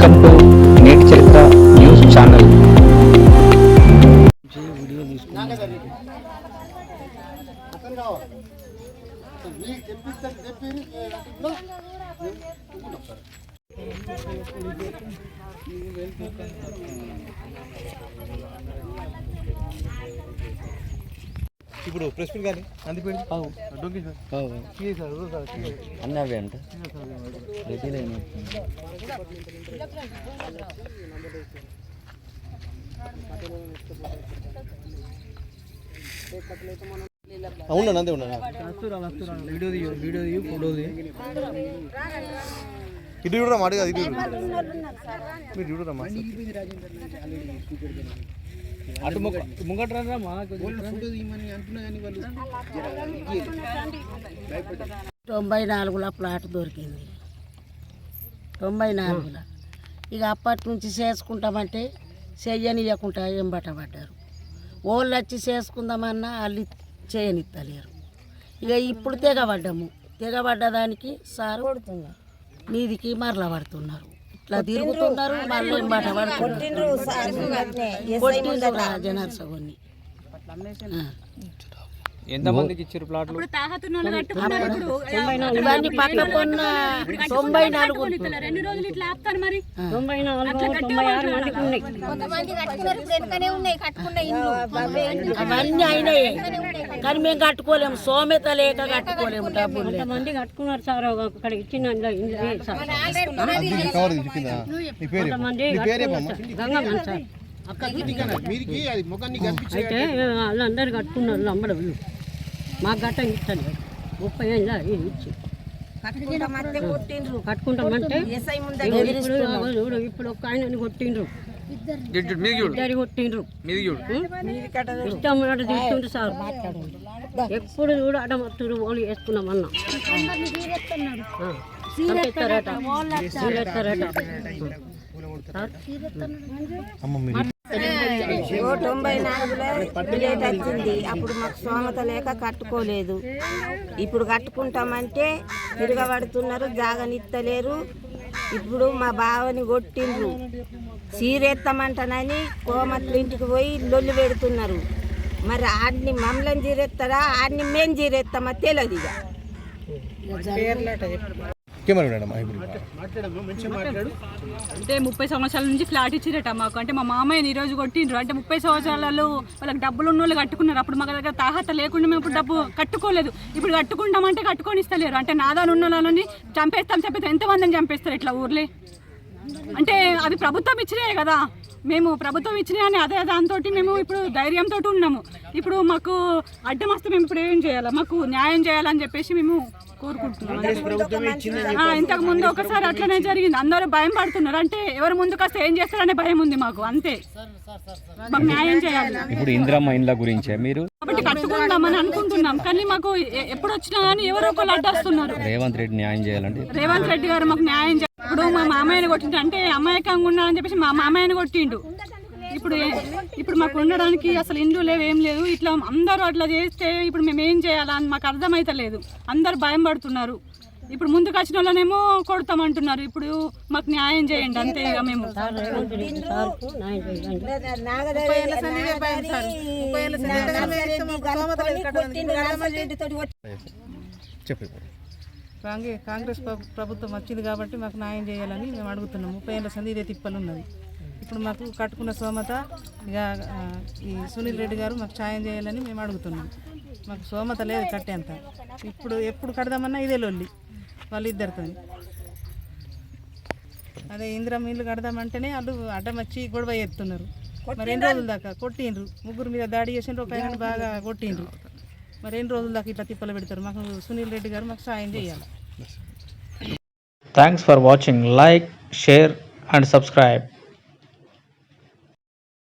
Welcome to నేటి చరిత్ర news channel ఇప్పుడు ప్రెస్ మీట్ కానీ డొంకి సార్. అన్నీ అవే అంట. ఇదిగో సార్ ఇది. రెడీలో అవునా అంతే ఉన్నా? వీడియో వీడియో ఫోటో ఇటు చూడరా మాట కాదు ఇటు. మీరు చూడరా అటు ముంగట్రా మా. తొంభై నాలుగులో ప్లాట్ దొరికింది. తొంభై నాలుగులో. ఇక అప్పటి నుంచి చేసుకుంటామంటే చెయ్యనియకుండా ఎంబట పడ్డారు వాళ్ళు వచ్చి చేసుకుందామన్నా వాళ్ళు చేయనిత్తలేరు. ఇక ఇప్పుడు తెగబడ్డాము. తెగబడ్డదానికి సార్ మీదికి మరల పడుతున్నారు. ఇట్లా తిరుగుతున్నారు మళ్ళీ ఎంబట పడుతున్నారు. కొట్టిండ్రు రా జనార్స కొన్ని ఆ. ఎంతమందికి ఇచ్చారు ప్లాట్లు? ఇవన్నీ పక్క కొన్న తొంభై నాలుగు రెండు రోజులు ఇట్లా ఆపుతారు మరి. తొంభై నాలుగు తొంభై ఆరు మందికి ఉన్నాయి. అవన్నీ అయినాయి. కానీ మేము కట్టుకోలేము. సోమెత లేక కట్టుకోలేము డబ్బులు. మంది కట్టుకున్నారు సార్. అక్కడ ఇచ్చిన అయితే వాళ్ళందరూ కట్టుకున్నారు లంబడలు మాకు గట్ట ఇస్తాను ముప్పై ఏళ్ళ ఇచ్చి. కట్టుకుంటామంటే ఇప్పుడు ఒక ఆయనని కొట్టిండ్రు. ఇద్దరు కొట్టిండ్రు. ఇష్టం తీసుకుంటారు సార్. ఎప్పుడు చూడు అడమత్తురు ఓళ్ళు వేసుకున్నామన్నా చంపేస్తారట చంపేస్తారట సార్ అమ్మ మీరు ఓ తొంభై నాలుగులో వచ్చింది. అప్పుడు మాకు స్తోమత లేక కట్టుకోలేదు. ఇప్పుడు కట్టుకుంటామంటే తిరగబడుతున్నారు జాగనిత్తలేరు. ఇప్పుడు మా బావని కొట్టిండ్రు. చీరెత్తమంటానని కోమట్ల ఇంటికి పోయి లొల్లి పెడుతున్నారు. మరి ఆడిని మమ్మల్ని చీరెత్తారా ఆడిని మేము చీరెత్తామా? తెలియదు ఇక కెమెరా మేడం అంటే ముప్పై సంవత్సరాల నుంచి ఫ్లాట్ ఇచ్చిరట మాకు. అంటే మా మామయ్యని ఈ రోజు కొట్టిండ్రు. అంటే ముప్పై సంవత్సరాలలో వాళ్ళకి డబ్బులు ఉన్న వాళ్ళు కట్టుకున్నారు. అప్పుడు మాకు దగ్గర తాహత లేకుండా మేము ఇప్పుడు డబ్బు కట్టుకోలేదు. ఇప్పుడు కట్టుకుంటామంటే కట్టుకొని ఇస్తలేరు అంటే నాదాలు ఉన్న వాళ్ళని చంపేస్తాం చంపేస్తాం ఎంతమందిని చంపేస్తారు ఇట్లా ఊర్లే? అంటే అవి ప్రభుత్వం ఇచ్చినాయి కదా. మేము ప్రభుత్వం ఇచ్చినాయి అని అదే దాంతో మేము ఇప్పుడు ధైర్యంతో ఉన్నాము. ఇప్పుడు మాకు అడ్డం వస్తే మేము ఇప్పుడు ఏం చేయాలి? మాకు న్యాయం చేయాలని చెప్పేసి మేము కోరుకుంటున్నాం. ఇంతకు ముందు ఒకసారి అట్లనే జరిగింది. అందరూ భయం పడుతున్నారు. అంటే ఎవరు ముందుకు వస్తే ఏం చేస్తారనే భయం ఉంది మాకు. అంతే. మాకు న్యాయం చేయాలి. ఇప్పుడు ఇందిరమ్మ ఇండ్ల గురించే మీరు? కాబట్టి కట్టుకుందామని అనుకుంటున్నాం. కానీ మాకు ఎప్పుడు వచ్చినా కానీ ఎవరో ఒకళ్ళు అడ్డొస్తున్నారు. రేవంత్ రెడ్డి న్యాయం చేయాలంటే? రేవంత్ రెడ్డి గారు మాకు న్యాయం చేయాలి ఇప్పుడు మా మామయ్యని కొట్టిండు. అంటే అమాయకంగా ఉండాలని చెప్పేసి మా మామయ్యని కొట్టిండు. ఇప్పుడు ఇప్పుడు మాకు ఉండడానికి అసలు ఇండ్లు లేవు ఏం లేదు ఇట్లా అందరూ అట్లా చేస్తే ఇప్పుడు మేము ఏం చేయాలా అని మాకు అర్థమైతలేదు. అందరు భయం పడుతున్నారు. ఇప్పుడు ముందుకు వచ్చిన వాళ్ళనేమో కొడతామంటున్నారు. ఇప్పుడు మాకు న్యాయం చేయండి అంతే ఇక మేము. రేవంత్ కాంగ్రెస్ ప్రభుత్వం వచ్చింది కాబట్టి మాకు న్యాయం చేయాలని మేము అడుగుతున్నాం. ముప్పై ఏళ్ళ సంధి ఇదే తిప్పలు ఉన్నది ఇప్పుడు మాకు కట్టుకున్న సోమత ఇక ఈ సునీల్ రెడ్డి గారు మాకు సాయం చేయాలని మేము అడుగుతున్నాం. మాకు సోమత లేదు కట్టేంత ఇప్పుడు ఎప్పుడు కడదామన్నా ఇదే లొల్లి వాళ్ళిద్దరితో అదే ఇందిరా ఇల్లు కడదామంటేనే వాళ్ళు అడ్డం వచ్చి గొడవ ఎత్తున్నారు మరి ఎన్ని రోజుల దాకా కొట్టిండ్రు? ముగ్గురు మీద దాడి చేసిండ్రు ఒక ఆయన బాగా కొట్టిండ్రు. మరి ఎన్ని రోజుల దాకా ఇట్లా తిప్పలు పెడతారు? మాకు సునీల్ రెడ్డి గారు మాకు సాయం చేయాలి. Thanks for watching like share and subscribe